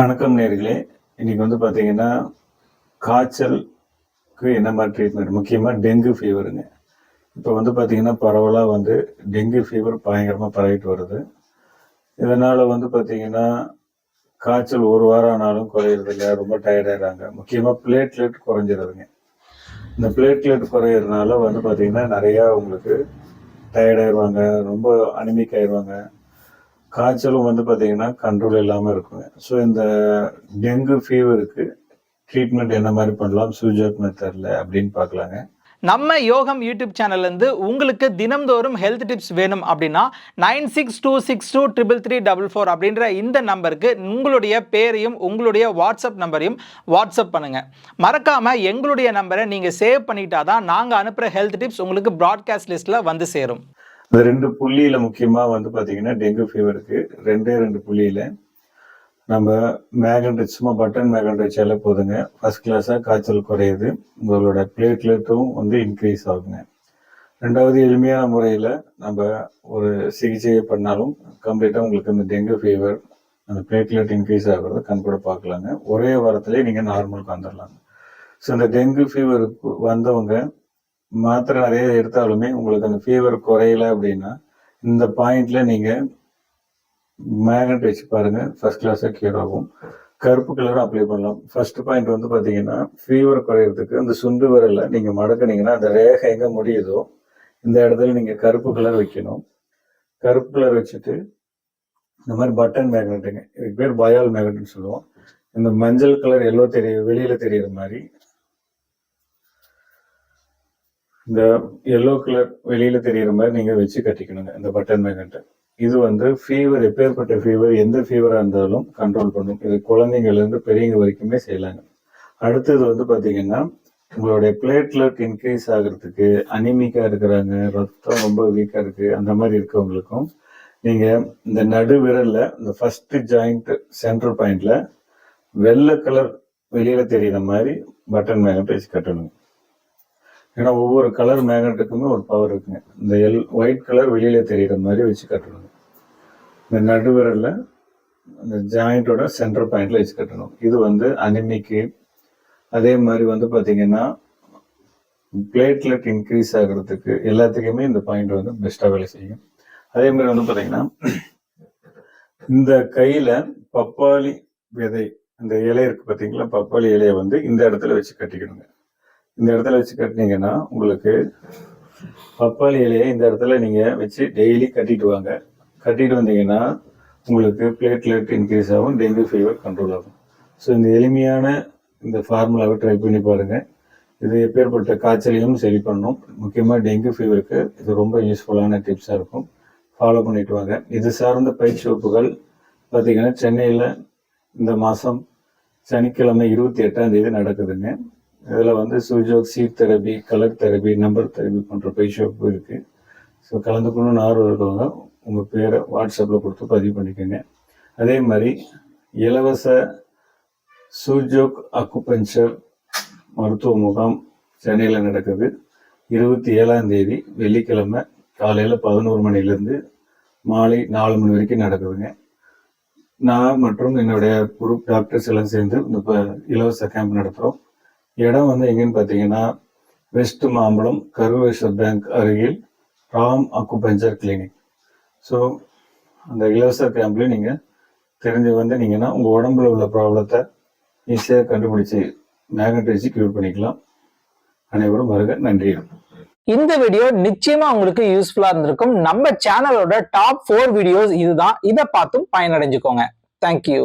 வணக்கம் நேர்களே. இன்னைக்கு வந்து பார்த்தீங்கன்னா காய்ச்சலுக்கு என்ன மாதிரி ட்ரீட்மெண்ட் முக்கியமாக டெங்கு ஃபீவருங்க இப்போ வந்து பார்த்தீங்கன்னா பரவலாக வந்து டெங்கு ஃபீவர் பயங்கரமாக பரவிட்டு வருது. இதனால் வந்து பார்த்தீங்கன்னா காய்ச்சல் ஒரு வாரம் ஆனாலும் குறையிறதில்ல. ரொம்ப டயர்டாயிடுறாங்க முக்கியமாக பிளேட்லெட் குறைஞ்சிருதுங்க. இந்த பிளேட்லெட் குறையிறதுனால வந்து பார்த்தீங்கன்னா நிறையா உங்களுக்கு டயர்டாயிருவாங்க ரொம்ப அனிமிக் ஆயிடுவாங்க. காய்ச்சலும் வந்து பார்த்தீங்கன்னா கண்ட்ரோல் இல்லாமல் இருக்குங்க. ஸோ இந்த டெங்கு ஃபீவருக்கு ட்ரீட்மெண்ட் என்ன மாதிரி பண்ணலாம்? சூஜோக் மெத்தடில் அப்படின்னு பார்க்கலாங்க. நம்ம யோகம் யூடியூப் சேனல்லேருந்து உங்களுக்கு தினம்தோறும் ஹெல்த் டிப்ஸ் வேணும் அப்படின்னா nine six two six two triple three double four அப்படின்ற இந்த நம்பருக்கு உங்களுடைய பேரையும் உங்களுடைய வாட்ஸ்அப் நம்பரையும் வாட்ஸ்அப் பண்ணுங்கள் மறக்காமல் எங்களுடைய நம்பரை நீங்கள் சேவ் பண்ணிட்டா தான் நாங்கள் அனுப்புகிற ஹெல்த் டிப்ஸ் உங்களுக்கு ப்ராட்காஸ்ட் லிஸ்ட்டில் வந்து சேரும். இந்த ரெண்டு புள்ளியில முக்கியமா வந்து பாத்தீங்கன்னா டெங்கு ஃபீவருக்கு ரெண்டே ரெண்டு புள்ளியில நம்ம மேகன் சும்மா பட்டன் மேகன் வச்சாலே போதுங்க. ஃபர்ஸ்ட் கிளாஸா காய்ச்சல் குறையுது. உங்களோட பிளேட்லெட்டும் வந்து இன்க்ரீஸ் ஆகுங்க. ரெண்டாவது எளிமையான முறையில் நம்ம ஒரு சிகிச்சையை பண்ணாலும் கம்ப்ளீட்டாக உங்களுக்கு இந்த டெங்கு ஃபீவர் அந்த பிளேட்லெட் இன்க்ரீஸ் ஆகுறத கண்கூட பார்க்கலாங்க. ஒரே வாரத்திலே நீங்கள் நார்மலுக்கு வந்துடலாங்க ஸோ இந்த டெங்கு ஃபீவருக்கு வந்தவங்க மாத்திரை நிறைய எடுத்தாலுமே உங்களுக்கு அந்த ஃபீவர் குறையல அப்படின்னா இந்த பாயிண்ட்ல நீங்க மேக்னெட் வச்சு பாருங்க. ஃபர்ஸ்ட் கிளாஸாக கியூர் ஆகும். கருப்பு கலரும் அப்ளை பண்ணலாம். ஃபர்ஸ்ட் பாயிண்ட் வந்து பார்த்தீங்கன்னா ஃபீவர் குறையிறதுக்கு அந்த சுண்டு விரல்ல நீங்கள் மடக்குனீங்கன்னா அந்த ரேகை எங்கே முடியுதோ இந்த இடத்துல நீங்கள் கருப்பு கலர் வைக்கணும். கருப்பு கலர் வச்சுட்டு இந்த மாதிரி பட்டன் மேக்னெட்டுங்க இதுக்கு பேர் பயால் மேக்னெட்னு சொல்லுவோம். இந்த மஞ்சள் கலர் எல்லோ தெரிய வெளியில தெரியுற மாதிரி இந்த எல்லோ கலர் வெளியில தெரிகிற மாதிரி நீங்க வச்சு கட்டிக்கணுங்க இந்த பட்டன் மேக்னெட்டை இது வந்து ஃபீவர் எப்பேற்பட்ட ஃபீவர் எந்த ஃபீவரா இருந்தாலும் கண்ட்ரோல் பண்ணும். இது குழந்தைங்கள்லேருந்து பெரியவங்க வரைக்குமே செய்யலாங்க. அடுத்தது வந்து பார்த்தீங்கன்னா உங்களுடைய பிளேட்லெட் இன்க்ரீஸ் ஆகிறதுக்கு அனிமிக்காக இருக்கிறாங்க ரத்தம் ரொம்ப வீக்காக இருக்கு அந்த மாதிரி இருக்கவங்களுக்கும் நீங்க இந்த நடு இந்த ஃபர்ஸ்ட் ஜாயிண்ட் சென்ட்ரல் பாயிண்ட்ல வெள்ளை கலர் வெளியில தெரிகிற மாதிரி பட்டன் மேக்னெட் வச்சு கட்டணும் ஏன்னா ஒவ்வொரு கலர் மேக்னெட்டுக்குமே ஒரு பவர் இருக்குங்க. இந்த எல் ஒயிட் கலர் வெளியில் தெரிகிற மாதிரி வச்சு கட்டணும். இந்த நடுவரில் அந்த ஜாயிண்டோட சென்டர் பாயிண்ட்டில் வச்சு கட்டணும். இது வந்து அனிமிக்கு அதே மாதிரி வந்து பார்த்தீங்கன்னா பிளேட்லெட் இன்க்ரீஸ் ஆகிறதுக்கு எல்லாத்துக்குமே இந்த பாயிண்ட் வந்து பெஸ்ட்டாக வேலை செய்யும். அதே மாதிரி வந்து பார்த்தீங்கன்னா இந்த கையில் பப்பாளி விதை இந்த இலை இருக்கு பார்த்தீங்களா பப்பாளி இலையை வந்து இந்த இடத்துல வச்சு கட்டிக்கணுங்க. இந்த இடத்துல வச்சு கட்டினீங்கன்னா உங்களுக்கு பப்பாளி இலையை இந்த இடத்துல நீங்கள் வச்சு டெய்லி கட்டிட்டு வாங்க. கட்டிட்டு வந்தீங்கன்னா உங்களுக்கு பிளேட்லெட் இன்க்ரீஸ் ஆகும் டெங்கு ஃபீவர் கண்ட்ரோல் ஆகும். ஸோ இந்த எளிமையான இந்த ஃபார்முலாவை ட்ரை பண்ணி பாருங்கள் இது எப்பேற்பட்ட காய்ச்சலையும் சரி பண்ணும். முக்கியமாக டெங்கு ஃபீவருக்கு இது ரொம்ப யூஸ்ஃபுல்லான டிப்ஸாக இருக்கும். ஃபாலோ பண்ணிட்டு வாங்க. இது சார்ந்த பயிற்சி வகுப்புகள் பார்த்திங்கன்னா சென்னையில் இந்த மாதம் சனிக்கிழமை இருபத்தி எட்டாம் தேதி நடக்குதுங்க. இதில் வந்து Sujok seed therapy colour therapy number therapy போன்ற பயிற்சி இருக்குது ஸோ கலந்துக்கணும்னு ஆர்வம் இருக்கவங்க உங்கள் பேரை வாட்ஸ்அப்பில் கொடுத்து பதிவு பண்ணிக்கோங்க. அதே மாதிரி இலவச சுஜோக் அக்குபஞ்சர் மருத்துவ முகாம் சென்னையில் நடக்குது. இருபத்தி ஏழாம் தேதி வெள்ளிக்கிழமை காலையில் பதினோரு மணிலேருந்து மாலை நாலு மணி வரைக்கும் நடக்குதுங்க. நான் மற்றும் என்னுடைய குரூப் டாக்டர்ஸ் எல்லாம் சேர்ந்து இந்த இப்போ இலவச கேம்ப் நடத்துகிறோம் இடம் வந்து எங்கன்னு பார்த்தீங்கன்னா வெஸ்ட் மாம்பழம் கருவேஸ்வர் பேங்க் அருகில் ராம் அக்குபஞ்சர் கிளினிக் ஸோ அந்த இலவச கேம்ப்லேயும் நீங்கள் தெரிஞ்சு வந்தீங்கன்னா உங்கள் உடம்புல உள்ள ப்ராப்ளத்தை ஈஸியாக கண்டுபிடிச்சி மேக்னெட் வச்சு க்யூர் பண்ணிக்கலாம். அனைவரும் வருக நன்றி இந்த வீடியோ நிச்சயமா உங்களுக்கு யூஸ்ஃபுல்லா இருந்திருக்கும். நம்ம சேனலோட டாப் ஃபோர் வீடியோஸ் இதுதான். இதை பார்த்தும் பயனடைஞ்சுக்கோங்க. தேங்க்யூ